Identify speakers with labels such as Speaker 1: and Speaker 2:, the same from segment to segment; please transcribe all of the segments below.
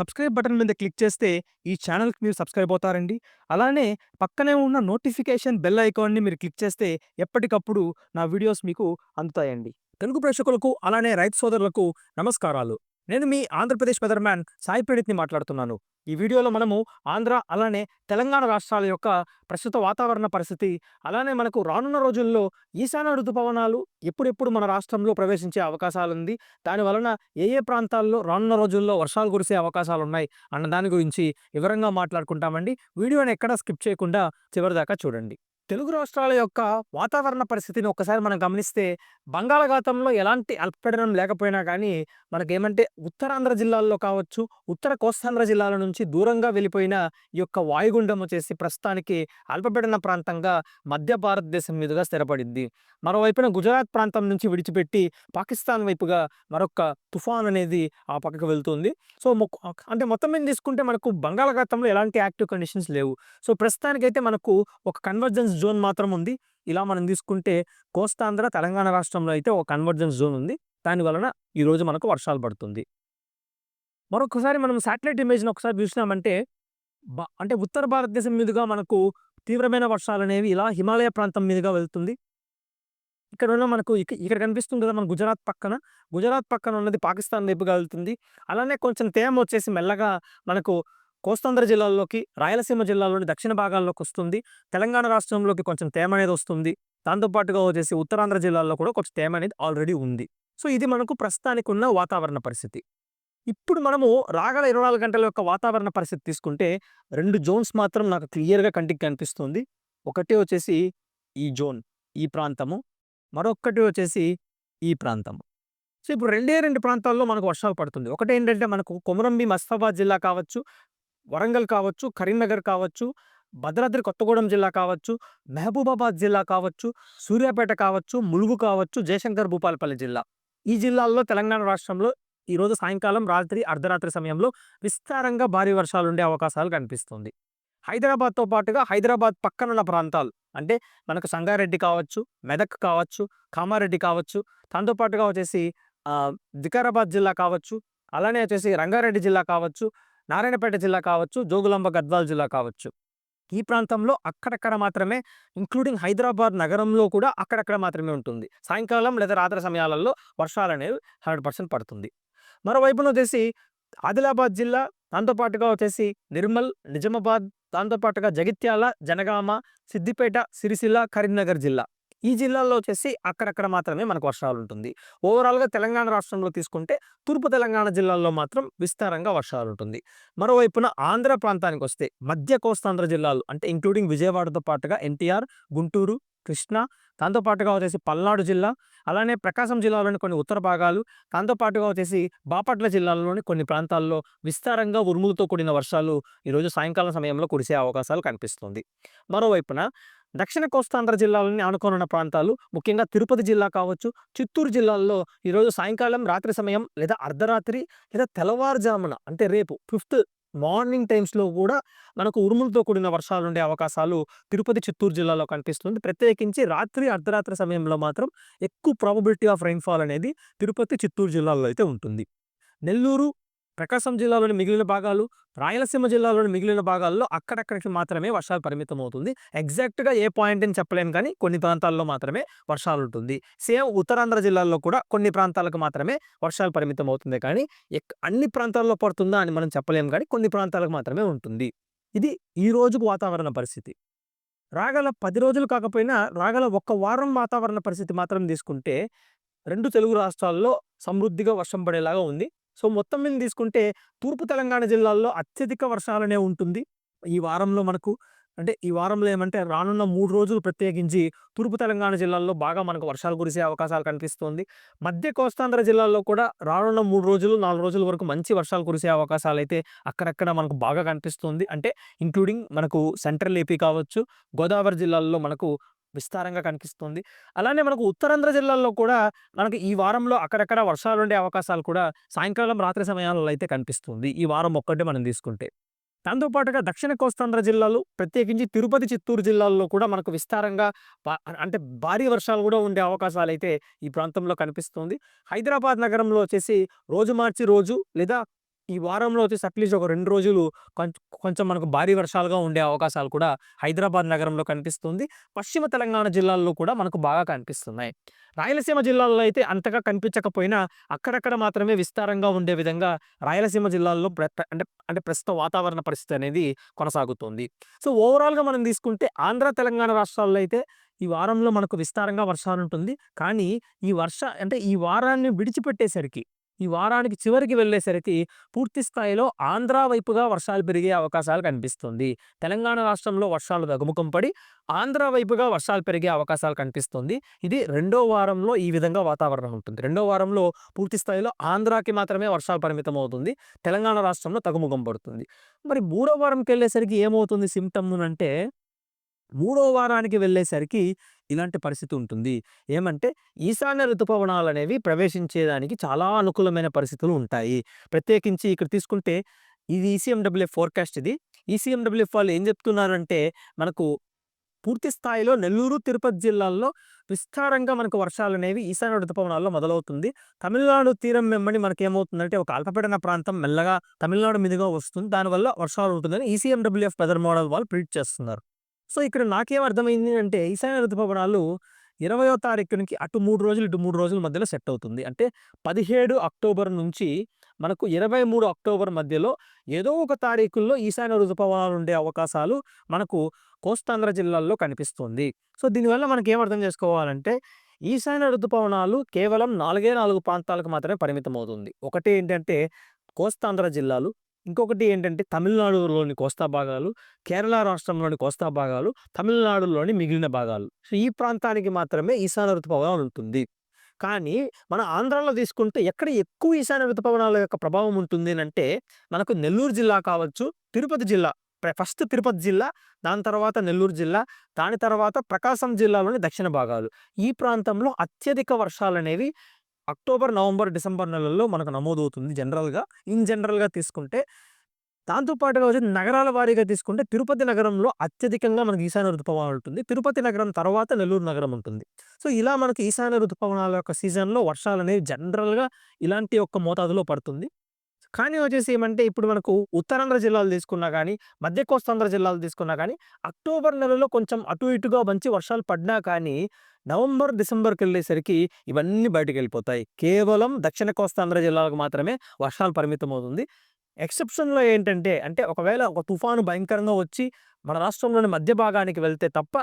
Speaker 1: Subscribe button మీద click చేస్తే ఈ ఛానల్‌కి మీరు సబ్స్క్రైబ్ అవుతారండి. అలానే పక్కనే ఉన్న నోటిఫికేషన్ బెల్ ఐకాన్‌ని మీరు క్లిక్ చేస్తే ఎప్పటికప్పుడు నా వీడియోస్ మీకు అందుతాయండి. తెలుగు ప్రేక్షకులకు అలానే రైతు సోదరులకు నమస్కారాలు. నేను మీ ఆంధ్రప్రదేశ్ వెదర్‌మ్యాన్ సాయి ప్రణీత్‌ని మాట్లాడుతున్నాను. ఈ వీడియోలో మనము ఆంధ్ర అలానే తెలంగాణ రాష్ట్రాల యొక్క ప్రస్తుత వాతావరణ పరిస్థితి, అలానే మనకు రానున్న రోజుల్లో ఈశాన్య ఋతుపవనాలు ఎప్పుడెప్పుడు మన రాష్ట్రంలో ప్రవేశించే అవకాశాలుంది. దాని వలన ఏ ఏ ప్రాంతాల్లో రానున్న రోజుల్లో వర్షాలు కురిసే అవకాశాలు ఉన్నాయి అన్న దాని గురించి వివరంగా మాట్లాడుకుంటామండి. వీడియోని ఎక్కడా స్కిప్ చేయకుండా చివరిదాకా చూడండి. తెలుగు రాష్ట్రాల యొక్క వాతావరణ పరిస్థితిని ఒక్కసారి మనం గమనిస్తే బంగాళాఖాతంలో ఎలాంటి అల్పపీడనం లేకపోయినా కానీ మనకేమంటే ఉత్తరాంధ్ర జిల్లాల్లో కావచ్చు, ఉత్తర కోస్తాంధ్ర జిల్లాల నుంచి దూరంగా వెళ్ళిపోయిన ఈ యొక్క వాయుగుండం వచ్చేసి ప్రస్తుతానికి అల్పపీడన ప్రాంతంగా మధ్య భారతదేశం మీదుగా స్థిరపడింది. మరోవైపున గుజరాత్ ప్రాంతం నుంచి విడిచిపెట్టి పాకిస్తాన్ వైపుగా మరొక తుఫాన్ అనేది ఆ పక్కకు వెళ్తుంది. సో, అంటే మొత్తం మీద తీసుకుంటే మనకు బంగాళాఖాతంలో ఎలాంటి యాక్టివ్ కండిషన్స్ లేవు. సో, ప్రస్తుతానికైతే మనకు ఒక కన్వర్జెన్స్ జోన్ మాత్రం ఉంది. ఇలా మనం తీసుకుంటే కోస్తాంధ్ర, తెలంగాణ రాష్ట్రంలో అయితే ఒక కన్వర్జెన్స్ జోన్ ఉంది. దాని వలన ఈరోజు మనకు వర్షాలు పడుతుంది. మరొకసారి మనం శాటిలైట్ ఇమేజ్‌ని ఒకసారి చూసినామంటే బ అంటే ఉత్తర భారతదేశం మీదుగా మనకు తీవ్రమైన వర్షాలు అనేవి ఇలా హిమాలయ ప్రాంతం మీదుగా వెళ్తుంది. ఇక్కడున్న మనకు ఇక ఇక్కడ కనిపిస్తుంది కదా! మన గుజరాత్ పక్కన. గుజరాత్ పక్కన ఉన్నది పాకిస్తాన్ వైపుగా వెళ్తుంది. అలానే కొంచెం తేమ వచ్చేసి మెల్లగా మనకు కోస్తాంధ్ర జిల్లాల్లోకి, రాయలసీమ జిల్లాలోని దక్షిణ భాగాల్లోకి వస్తుంది తెలంగాణ రాష్ట్రంలోకి కొంచెం తేమ అనేది వస్తుంది. దాంతోపాటుగా వచ్చేసి ఉత్తరాంధ్ర జిల్లాల్లో కూడా కొంచెం తేమ అనేది ఆల్రెడీ ఉంది. సో, ఇది మనకు ప్రస్తుతానికున్న వాతావరణ పరిస్థితి. ఇప్పుడు మనము రాగల 24 గంటల యొక్క వాతావరణ పరిస్థితి తీసుకుంటే రెండు జోన్స్ మాత్రం నాకు క్లియర్‌గా కంటికి కనిపిస్తుంది. ఒకటి వచ్చేసి ఈ జోన్, ఈ ప్రాంతము. మరొకటి వచ్చేసి ఈ ప్రాంతము. సో, ఇప్పుడు రెండే రెండు ప్రాంతాల్లో మనకు వర్షాలు పడుతుంది. ఒకటేంటంటే మనకు కొమరంబి మస్తాబాద్ జిల్లా కావచ్చు, వరంగల్ కావచ్చు, కరీంనగర్ కావచ్చు, భద్రాద్రి కొత్తగూడెం జిల్లా కావచ్చు, మహబూబాబాద్ జిల్లా కావచ్చు, సూర్యాపేట కావచ్చు, ములుగు కావచ్చు, జయశంకర్ భూపాలపల్లి జిల్లా. ఈ జిల్లాల్లో తెలంగాణ రాష్ట్రంలో ఈరోజు సాయంకాలం, రాత్రి, అర్ధరాత్రి సమయంలో విస్తారంగా భారీ వర్షాలు ఉండే అవకాశాలు కనిపిస్తుంది. హైదరాబాద్‌తో పాటుగా హైదరాబాద్ పక్కనున్న ప్రాంతాలు అంటే మనకు సంగారెడ్డి కావచ్చు, మెదక్ కావచ్చు, కామారెడ్డి కావచ్చు, దాంతోపాటుగా వచ్చేసి వికారాబాద్ జిల్లా కావచ్చు, అలానే వచ్చేసి రంగారెడ్డి జిల్లా కావచ్చు, నారాయణపేట జిల్లా కావచ్చు, జోగులాంబ గద్వాల్ జిల్లా కావచ్చు. ఈ ప్రాంతంలో అక్కడక్కడ మాత్రమే ఇంక్లూడింగ్ హైదరాబాద్ నగరంలో కూడా అక్కడక్కడ మాత్రమే ఉంటుంది. సాయంకాలం లేదా రాత్రి సమయాలలో వర్షాలనేవి 100% పడుతుంది. మరోవైపున వచ్చేసి ఆదిలాబాద్ జిల్లా, దాంతోపాటుగా వచ్చేసి నిర్మల్, నిజామాబాద్, దాంతోపాటుగా జగిత్యాల, జనగామ, సిద్దిపేట, సిరిసిల్ల, కరీంనగర్ జిల్లా. ఈ జిల్లాల్లో వచ్చేసి అక్కడక్కడ మాత్రమే మనకు వర్షాలు ఉంటుంది ఓవరాల్‌గా తెలంగాణ రాష్ట్రంలో తీసుకుంటే తూర్పు తెలంగాణ జిల్లాల్లో మాత్రం విస్తారంగా వర్షాలు ఉంటుంది మరోవైపున ఆంధ్ర ప్రాంతానికి వస్తే మధ్య కోస్తాంధ్ర జిల్లాలు అంటే ఇంక్లూడింగ్ విజయవాడతో పాటుగా ఎన్టీఆర్, గుంటూరు, కృష్ణా, దాంతోపాటుగా వచ్చేసి పల్నాడు జిల్లా, అలానే ప్రకాశం జిల్లాలోని కొన్ని ఉత్తర భాగాలు, దాంతోపాటుగా వచ్చేసి బాపట్ల జిల్లాలోని కొన్ని ప్రాంతాల్లో విస్తారంగా ఉరుములతో కూడిన వర్షాలు ఈరోజు సాయంకాలం సమయంలో కురిసే అవకాశాలు కనిపిస్తుంది. మరోవైపున దక్షిణ కోస్తాంధ్ర జిల్లాలోని ఆనుకోనున్న ప్రాంతాలు ముఖ్యంగా తిరుపతి జిల్లా కావచ్చు, చిత్తూరు జిల్లాల్లో ఈరోజు సాయంకాలం, రాత్రి సమయం లేదా అర్ధరాత్రి లేదా తెల్లవారుజామున అంటే రేపు ఫిఫ్త్ మార్నింగ్ టైమ్స్‌లో కూడా మనకు ఉరుములతో కూడిన వర్షాలు ఉండే అవకాశాలు తిరుపతి, చిత్తూరు జిల్లాలో కనిపిస్తుంది. ప్రత్యేకించి రాత్రి, అర్ధరాత్రి సమయంలో మాత్రం ఎక్కువ ప్రాబబిలిటీ ఆఫ్ రైన్ఫాల్ అనేది తిరుపతి, చిత్తూరు జిల్లాలో అయితే ఉంటుంది. నెల్లూరు, ప్రకాశం జిల్లాలోని మిగిలిన భాగాలు, రాయలసీమ జిల్లాలోని మిగిలిన భాగాల్లో అక్కడక్కడికి మాత్రమే వర్షాలు పరిమితం అవుతుంది ఎగ్జాక్ట్‌గా ఏ పాయింట్ అని చెప్పలేను కానీ కొన్ని ప్రాంతాల్లో మాత్రమే వర్షాలు ఉంటుంది సేమ్ ఉత్తరాంధ్ర జిల్లాల్లో కూడా కొన్ని ప్రాంతాలకు మాత్రమే వర్షాలు పరిమితం అవుతుంది కానీ ఎక్ అన్ని ప్రాంతాల్లో పడుతుందా అని మనం చెప్పలేము కానీ కొన్ని ప్రాంతాలకు మాత్రమే ఉంటుంది. ఇది ఈ రోజుకు వాతావరణ పరిస్థితి. రాగల పది రోజులు కాకపోయినా రాగల ఒక్క వారం వాతావరణ పరిస్థితి మాత్రం తీసుకుంటే రెండు తెలుగు రాష్ట్రాల్లో సమృద్ధిగా వర్షం పడేలాగా ఉంది. సో, మొత్తం మీద తీసుకుంటే తూర్పు తెలంగాణ జిల్లాల్లో అత్యధిక వర్షాలనే ఉంటుంది. ఈ వారంలో మనకు అంటే ఈ వారంలో ఏమంటే రానున్న మూడు రోజులు ప్రత్యేకించి తూర్పు తెలంగాణ జిల్లాల్లో బాగా మనకు వర్షాలు కురిసే అవకాశాలు కనిపిస్తుంది. మధ్య కోస్తాంధ్ర జిల్లాల్లో కూడా రానున్న మూడు రోజులు, నాలుగు రోజుల వరకు మంచి వర్షాలు కురిసే అవకాశాలు అయితే అక్కడక్కడ మనకు బాగా కనిపిస్తుంది. అంటే ఇంక్లూడింగ్ మనకు సెంట్రల్ ఏపీ కావచ్చు, గోదావరి జిల్లాల్లో మనకు విస్తారంగా కనిపిస్తుంది. అలానే మనకు ఉత్తరాంధ్ర జిల్లాల్లో కూడా మనకు ఈ వారంలో అక్కడక్కడ వర్షాలు ఉండే అవకాశాలు కూడా సాయంకాలం, రాత్రి సమయాలలో అయితే కనిపిస్తుంది. ఈ వారం ఒక్కటే మనం తీసుకుంటే. దాంతోపాటుగా దక్షిణ కోస్తాంధ్ర జిల్లాలు ప్రత్యేకించి తిరుపతి, చిత్తూరు జిల్లాల్లో కూడా మనకు విస్తారంగా అంటే భారీ వర్షాలు కూడా ఉండే అవకాశాలు అయితే ఈ ప్రాంతంలో కనిపిస్తుంది. హైదరాబాద్ నగరంలో వచ్చేసి రోజు మార్చి రోజు లేదా ఈ వారంలో వచ్చేసి అట్లీస్ట్ ఒక రెండు రోజులు కొంచెం మనకు భారీ వర్షాలుగా ఉండే అవకాశాలు కూడా హైదరాబాద్ నగరంలో కనిపిస్తుంది. పశ్చిమ తెలంగాణ జిల్లాల్లో కూడా మనకు బాగా కనిపిస్తున్నాయి. రాయలసీమ జిల్లాల్లో అయితే అంతగా కనిపించకపోయినా అక్కడక్కడ మాత్రమే విస్తారంగా ఉండే విధంగా రాయలసీమ జిల్లాల్లో ప్ర అంటే అంటే ప్రస్తుత వాతావరణ పరిస్థితి అనేది కొనసాగుతుంది. సో, ఓవరాల్‌గా మనం తీసుకుంటే ఆంధ్ర, తెలంగాణ రాష్ట్రాల్లో అయితే ఈ వారంలో మనకు విస్తారంగా వర్షాలు ఉంటుంది కానీ ఈ వర్ష అంటే ఈ వారాన్ని విడిచిపెట్టేసరికి, ఈ వారానికి చివరికి వెళ్ళేసరికి పూర్తి స్థాయిలో ఆంధ్ర వైపుగా వర్షాలు పెరిగే అవకాశాలు కనిపిస్తుంది. తెలంగాణ రాష్ట్రంలో వర్షాలు తగ్గుముఖం పడి ఆంధ్ర వైపుగా వర్షాలు పెరిగే అవకాశాలు కనిపిస్తుంది. ఇది రెండో వారంలో ఈ విధంగా వాతావరణం ఉంటుంది. రెండో వారంలో పూర్తి స్థాయిలో ఆంధ్రాకి మాత్రమే వర్షాలు పరిమితం అవుతుంది తెలంగాణ రాష్ట్రంలో తగ్గుముఖం పడుతుంది. మరి మూడో వారంకెళ్ళేసరికి ఏమవుతుంది సిమ్టమ్ అంటే మూడో వారానికి వెళ్ళేసరికి ఇలాంటి పరిస్థితి ఉంటుంది. ఏమంటే ఈశాన్య ఋతుపవనాలు అనేవి ప్రవేశించేదానికి చాలా అనుకూలమైన పరిస్థితులు ఉంటాయి. ప్రత్యేకించి ఇక్కడ తీసుకుంటే ఇది ఈసీఎండబ్ల్యూఎఫ్ ఫోర్‌కాస్ట్ ఇది. ఈసీఎండబ్ల్యూఎఫ్ వాళ్ళు ఏం చెప్తున్నారంటే మనకు పూర్తి స్థాయిలో నెల్లూరు, తిరుపతి జిల్లాల్లో విస్తారంగా మనకు వర్షాలు అనేవి ఈశాన్య ఋతుపవనాల్లో మొదలవుతుంది. తమిళనాడు తీరం వెంబడి మనకేమవుతుందంటే ఒక అల్పపీడన ప్రాంతం మెల్లగా తమిళనాడు మీదుగా వస్తుంది. దానివల్ల వర్షాలు ఉంటుందని ఈసీఎండబ్ల్యూఎఫ్ వెదర్ మోడల్ వాళ్ళు ప్రిడిక్ట్ చేస్తున్నారు. సో, ఇక్కడ నాకేం అర్థమైంది అంటే ఈశాన్య ఋతుపవనాలు 20వ తారీఖునికి అటు మూడు రోజులు, ఇటు మూడు రోజుల మధ్యలో సెట్ అవుతుంది. అంటే 17 అక్టోబర్ నుంచి మనకు 23 అక్టోబర్ మధ్యలో ఏదో ఒక తారీఖుల్లో ఈశాన్య ఋతుపవనాలు ఉండే అవకాశాలు మనకు కోస్తాంధ్ర జిల్లాల్లో కనిపిస్తుంది. సో, దీనివల్ల మనకేం అర్థం చేసుకోవాలంటే ఈశాన్య ఋతుపవనాలు కేవలం 4 4 ప్రాంతాలకు మాత్రమే పరిమితమవుతుంది. ఒకటి ఏంటంటే కోస్తాంధ్ర జిల్లాలు, ఇంకొకటి ఏంటంటే తమిళనాడులోని కోస్తా భాగాలు, కేరళ రాష్ట్రంలోని కోస్తా భాగాలు, తమిళనాడులోని మిగిలిన భాగాలు. సో, ఈ ప్రాంతానికి మాత్రమే ఈశాన్య ఋతుపవనాలు ఉంటుంది. కానీ మన ఆంధ్రాలో తీసుకుంటే ఎక్కడ ఎక్కువ ఈశాన్య ఋతుపవనాల యొక్క ప్రభావం ఉంటుంది అంటే మనకు నెల్లూరు జిల్లా కావచ్చు, తిరుపతి జిల్లా ప్ర ఫస్ట్ తిరుపతి జిల్లా, దాని తర్వాత నెల్లూరు జిల్లా, దాని తర్వాత ప్రకాశం జిల్లాలోని దక్షిణ భాగాలు. ఈ ప్రాంతంలో అత్యధిక వర్షాలు అనేవి అక్టోబర్, నవంబర్, డిసెంబర్ నెలల్లో మనకు నమోదవుతుంది జనరల్‌గా. ఇన్ జనరల్‌గా తీసుకుంటే దాంతో పాటుగా వచ్చి నగరాల వారీగా తీసుకుంటే తిరుపతి నగరంలో అత్యధికంగా మనకు ఈశాన్య ఋతుపవనాలు ఉంటుంది. తిరుపతి నగరం తర్వాత నెల్లూరు నగరం ఉంటుంది. సో, ఇలా మనకు ఈశాన్య ఋతుపవనాల యొక్క సీజన్‌లో వర్షాలనేవి జనరల్‌గా ఇలాంటి యొక్క మోతాదులో పడుతుంది. కానీ వచ్చేసి ఏమంటే ఇప్పుడు మనకు ఉత్తరాంధ్ర జిల్లాలు తీసుకున్నా కానీ మధ్య కోస్తాంధ్ర జిల్లాలు తీసుకున్నా కానీ అక్టోబర్ నెలలో కొంచెం అటు ఇటుగా మంచి వర్షాలు పడినా కానీ నవంబర్, డిసెంబర్కి వెళ్ళేసరికి ఇవన్నీ బయటికెళ్ళిపోతాయి. కేవలం దక్షిణ కోస్తాంధ్ర జిల్లాలకు మాత్రమే వర్షాలు పరిమితం అవుతుంది ఎక్సెప్షన్‌లో ఏంటంటే అంటే ఒకవేళ ఒక తుఫాను భయంకరంగా వచ్చి మన రాష్ట్రంలోని మధ్య భాగానికి వెళ్తే తప్ప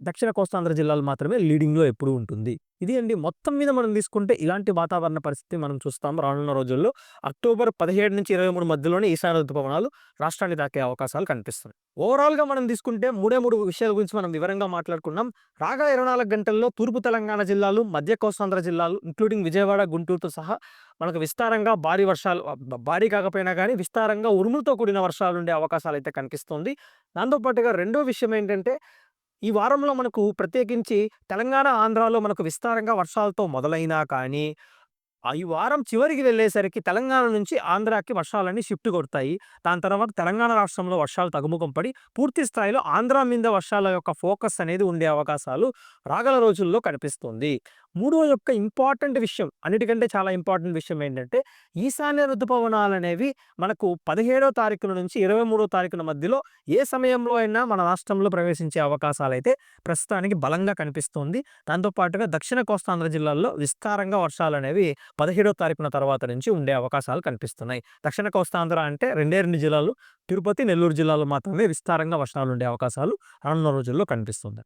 Speaker 1: దక్షిణ కోస్తాంధ్ర జిల్లాలు మాత్రమే లీడింగ్‌లో ఎప్పుడు ఉంటుంది. ఇది అండి మొత్తం మీద మనం తీసుకుంటే ఇలాంటి వాతావరణ పరిస్థితి మనం చూస్తాం రానున్న రోజుల్లో. అక్టోబర్ 17-23 మధ్యలోనే ఈశాన్య ఋతుపవనాలు రాష్ట్రాన్ని తాకే అవకాశాలు కనిపిస్తున్నాయి. ఓవరాల్‌గా మనం తీసుకుంటే మూడే మూడు విషయాల గురించి మనం వివరంగా మాట్లాడుకున్నాం. రాగా ఇరవై నాలుగు గంటల్లో తూర్పు తెలంగాణ జిల్లాలు, మధ్య కోస్తాంధ్ర జిల్లాలు ఇంక్లూడింగ్ విజయవాడ, గుంటూరుతో సహా మనకు విస్తారంగా భారీ వర్షాలు భారీ కాకపోయినా కానీ విస్తారంగా ఉరుములతో కూడిన వర్షాలు ఉండే అవకాశాలు అయితే కనిపిస్తుంది. దాంతోపాటుగా రెండో విషయం ఏంటంటే ఈ వారంలో మనకు ప్రత్యేకించి తెలంగాణ, ఆంధ్రాలో మనకు విస్తారంగా వర్షాలతో మొదలైనా కానీ ఈ వారం చివరికి వెళ్ళేసరికి తెలంగాణ నుంచి ఆంధ్రాకి వర్షాలన్నీ షిఫ్ట్ కొడతాయి. దాని తర్వాత తెలంగాణ రాష్ట్రంలో వర్షాలు తగ్గుముఖం పడి పూర్తి స్థాయిలో ఆంధ్ర మీద వర్షాల యొక్క ఫోకస్ అనేది ఉండే అవకాశాలు రాగల రోజుల్లో కనిపిస్తుంది. మూడో యొక్క ఇంపార్టెంట్ విషయం అన్నిటికంటే చాలా ఇంపార్టెంట్ విషయం ఏంటంటే ఈశాన్య ఋతుపవనాలనేవి మనకు 17 తారీఖున నుంచి 23 తారీఖున మధ్యలో ఏ సమయంలో అయినా మన రాష్ట్రంలో ప్రవేశించే అవకాశాలైతే ప్రస్తుతానికి బలంగా కనిపిస్తుంది. దాంతో పాటుగా దక్షిణ కోస్తాంధ్ర జిల్లాల్లో విస్తారంగా వర్షాలు అనేవి పదిహేడో తారీఖున తర్వాత నుంచి ఉండే అవకాశాలు కనిపిస్తున్నాయి. దక్షిణ కోస్తాంధ్ర అంటే రెండే రెండు జిల్లాలు తిరుపతి, నెల్లూరు జిల్లాలో మాత్రమే విస్తారంగా వర్షాలు ఉండే అవకాశాలు రానున్న రోజుల్లో కనిపిస్తుంది.